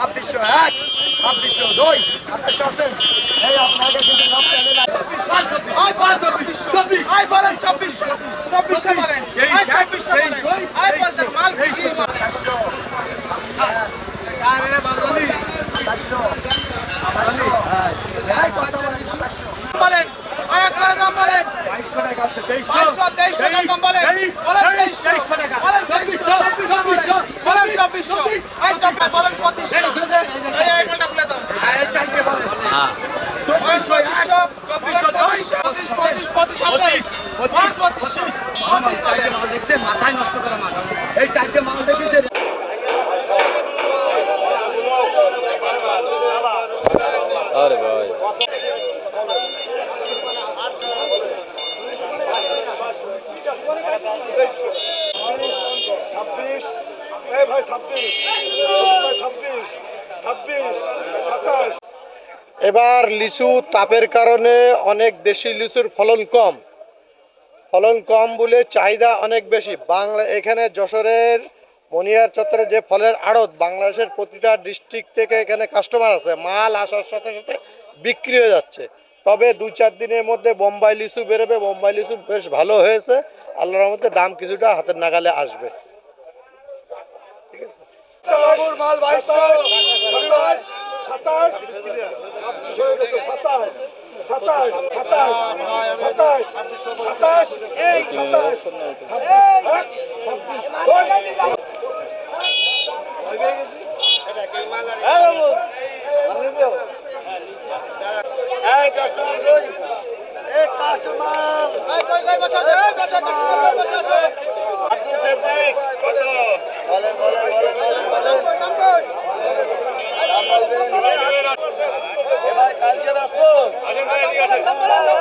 ছাব্বিশশো এক ছাব্বিশশো দুই সাতাশশো আছেন এই আপনাকে কিন্তু সব চ্যানেল চব্বিশ আয় বলেন চব্বিশ মাল দেখছে মাথায় নষ্ট করা মাল। এই চারটে মাল দেখেছে। আরে ভাই। ছাব্বিশ। ভাই ছাব্বিশ। ছাব্বিশ। ছাব্বিশ সাতাশ। এবার লিচু তাপের কারণে অনেক দেশি লিচুর ফলন কম। ফলন কম বলে চাহিদা অনেক বেশি বাংলা এখানে যশোরের মনিয়ার চত্বরে যে ফলের আড়ত বাংলাদেশের প্রতিটা ডিস্ট্রিক্ট থেকে এখানে কাস্টমার আছে মাল আসার সাথে সাথে বিক্রি হয়ে যাচ্ছে তবে দু চার দিনের মধ্যে বোম্বাই লিচু বেরোবে বোম্বাই লিচু বেশ ভালো হয়েছে আল্লাহর মধ্যে দাম কিছুটা হাতের নাগালে আসবে সাতাশ সাতাশ সাতাশ সাতাশ সাতাশ সাতাশ এই সাতাশ কাস্টমার ঠিক আছে